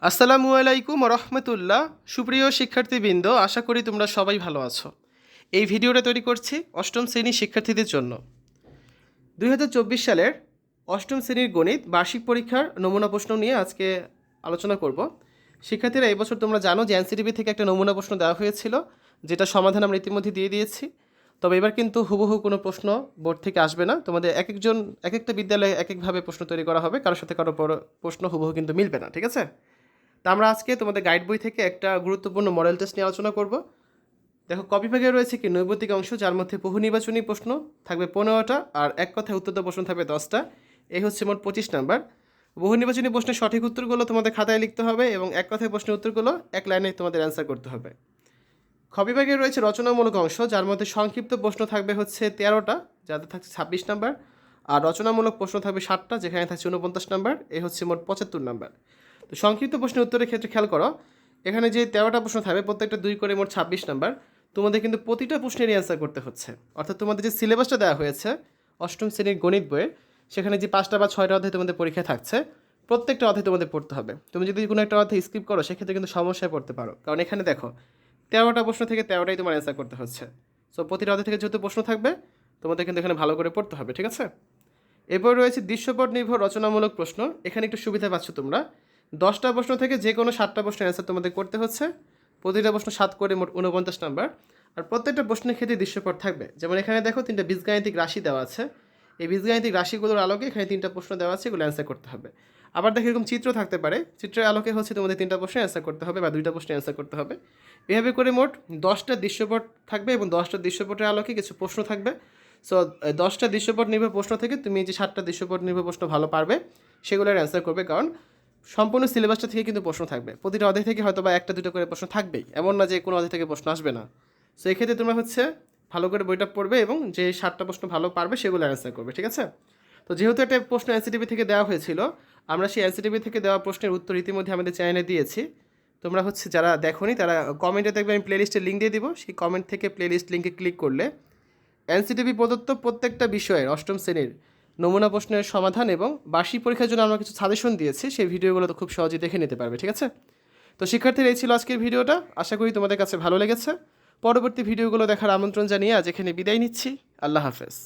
আসসালামু আলাইকুম রহমতুল্লাহ। সুপ্রিয় শিক্ষার্থীবৃন্দ, আশা করি তোমরা সবাই ভালো আছো। এই ভিডিওটা তৈরি করছি অষ্টম শ্রেণির শিক্ষার্থীদের জন্য। দুই হাজার চব্বিশ সালের অষ্টম শ্রেণির গণিত বার্ষিক পরীক্ষার নমুনা প্রশ্ন নিয়ে আজকে আলোচনা করব। শিক্ষার্থীরা, এই বছর তোমরা জানো যে এনসিটিভি থেকে একটা নমুনা প্রশ্ন দেওয়া হয়েছিল, যেটা সমাধান আমরা ইতিমধ্যে দিয়ে দিয়েছি। তবে এবার কিন্তু হুবহু কোনো প্রশ্ন বোর্ড থেকে আসবে না। তোমাদের এক একজন, এক একটা বিদ্যালয়ে এক একভাবে প্রশ্ন তৈরি করা হবে। কারোর সাথে কারও পর- প্রশ্ন হুবহু কিন্তু মিলবে না, ঠিক আছে? তা আমরা আজকে তোমাদের গাইড বই থেকে একটা গুরুত্বপূর্ণ মডেল টেস্ট নিয়ে আলোচনা করব। দেখো, কপি ভাগে রয়েছে কি নৈবতিক অংশ, যার মধ্যে বহু নির্বাচনী প্রশ্ন থাকবে পনেরোটা আর এক কথায় উত্তর প্রশ্ন থাকবে দশটা। এই হচ্ছে মোট পঁচিশ নাম্বার। বহু নির্বাচনী প্রশ্নের সঠিক উত্তরগুলো তোমাদের খাতায় লিখতে হবে এবং এক কথায় প্রশ্নের উত্তরগুলো এক লাইনে তোমাদের অ্যান্সার করতে হবে। খবিভাগে রয়েছে রচনামূলক অংশ, যার মধ্যে সংক্ষিপ্ত প্রশ্ন থাকবে হচ্ছে তেরোটা, যাতে থাকছে ছাব্বিশ নাম্বার, আর রচনামূলক প্রশ্ন থাকবে ষাটটা, যেখানে থাকছে উনপঞ্চাশ নাম্বার এই হচ্ছে মোট পঁচাত্তর নাম্বার। তো সংক্ষিপ্ত প্রশ্নের উত্তরের ক্ষেত্রে খেয়াল করো, এখানে যে তেরোটা প্রশ্ন থাকবে, প্রত্যেকটা দুই করে মোট ছাব্বিশ নাম্বার, তোমাদের কিন্তু প্রতিটা প্রশ্নেরই অ্যান্সার করতে হচ্ছে। অর্থাৎ তোমাদের যে সিলেবাসটা দেওয়া হয়েছে, অষ্টম শ্রেণির গণিত বইয়ে সেখানে যে পাঁচটা বা ছয়টা অধ্যায় তোমাদের পরীক্ষা থাকছে, প্রত্যেকটা অধ্যায় তোমাদের পড়তে হবে। তুমি যদি কোনো একটা অধ্যায় স্কিপ করো, সেক্ষেত্রে কিন্তু সমস্যায় পড়তে পারো। কারণ এখানে দেখো, তেরোটা প্রশ্ন থেকে তেরোটাই তোমার অ্যান্সার করতে হচ্ছে। সো প্রতিটা অধ্যায় থেকে যেহেতু প্রশ্ন থাকবে, তোমাদের কিন্তু এখানে ভালো করে পড়তে হবে, ঠিক আছে? এরপর রয়েছে দৃশ্যপট নির্ভর রচনামূলক প্রশ্ন। এখানে একটু সুবিধা পাচ্ছ তোমরা। দশটা প্রশ্ন থেকে যে কোনো সাতটা প্রশ্নের অ্যান্সার তোমাদের করতে হচ্ছে। প্রতিটা প্রশ্ন সাত করে মোট উনপঞ্চাশ নাম্বার আর প্রত্যেকটা প্রশ্নের ক্ষেত্রে দৃশ্যপট থাকবে। যেমন এখানে দেখো তিনটা বীজগাণিতিক রাশি দেওয়া আছে। এই বীজগাণিতিক রাশিগুলোর আলোকে এখানে তিনটা প্রশ্ন দেওয়া আছে, এগুলো অ্যান্সার করতে হবে। আবার দেখো এরকম চিত্র থাকতে পারে। চিত্রের আলোকে হচ্ছে তোমাদের তিনটা প্রশ্নের অ্যান্সার করতে হবে বা দুইটা প্রশ্নের অ্যান্সার করতে হবে। এভাবে করে মোট দশটা দৃশ্যপট থাকবে এবং দশটা দৃশ্যপটের আলোকে কিছু প্রশ্ন থাকবে। সো দশটা দৃশ্যপট নির্ভর প্রশ্ন থেকে তুমি যে সাতটা দৃশ্যপট নির্ভর প্রশ্ন ভালো পারবে, সেগুলোর অ্যান্সার করবে। কারণ সম্পূর্ণ সিলেবাসটা থেকে কিন্তু প্রশ্ন থাকবে। প্রতিটা অধ্যায় থেকে হয়তো বা একটা, দুটো করে প্রশ্ন থাকবেই। এমন না যে কোনো অধ্যায় থেকে প্রশ্ন আসবে না। সো এক্ষেত্রে তোমরা হচ্ছে ভালো করে বইটা পড়বে এবং যে সাতটা প্রশ্ন ভালো পারবে সেগুলো অ্যান্সার করবে, ঠিক আছে? তো যেহেতু একটা প্রশ্ন এনসিটিভি থেকে দেওয়া হয়েছিল, আমরা সেই এনসিটিভি থেকে দেওয়া প্রশ্নের উত্তর ইতিমধ্যে আমাদের চ্যানেলে দিয়েছি। তোমরা হচ্ছে যারা দেখোনি, তারা কমেন্টে দেখবে, আমি প্লেলিস্টের লিঙ্ক দিয়ে দিব। সেই কমেন্ট থেকে প্লেলিস্ট লিঙ্কে ক্লিক করলে এনসিটিভি প্রদত্ত প্রত্যেকটা বিষয়ের অষ্টম শ্রেণির নমুনা প্রশ্নের সমাধান এবং বার্ষিক পরীক্ষার জন্য আমরা কিছু সাজেশন দিয়েছি, সেই ভিডিওগুলো তো খুব সহজেই দেখে নিতে পারবে, ঠিক আছে? তো শিক্ষার্থীরা এই ছিল আজকের ভিডিওটা। আশা করি তোমাদের কাছে ভালো লেগেছে। পরবর্তী ভিডিওগুলো দেখার আমন্ত্রণ জানিয়ে আজ এখানে বিদায় নিচ্ছি। আল্লাহ হাফেজ।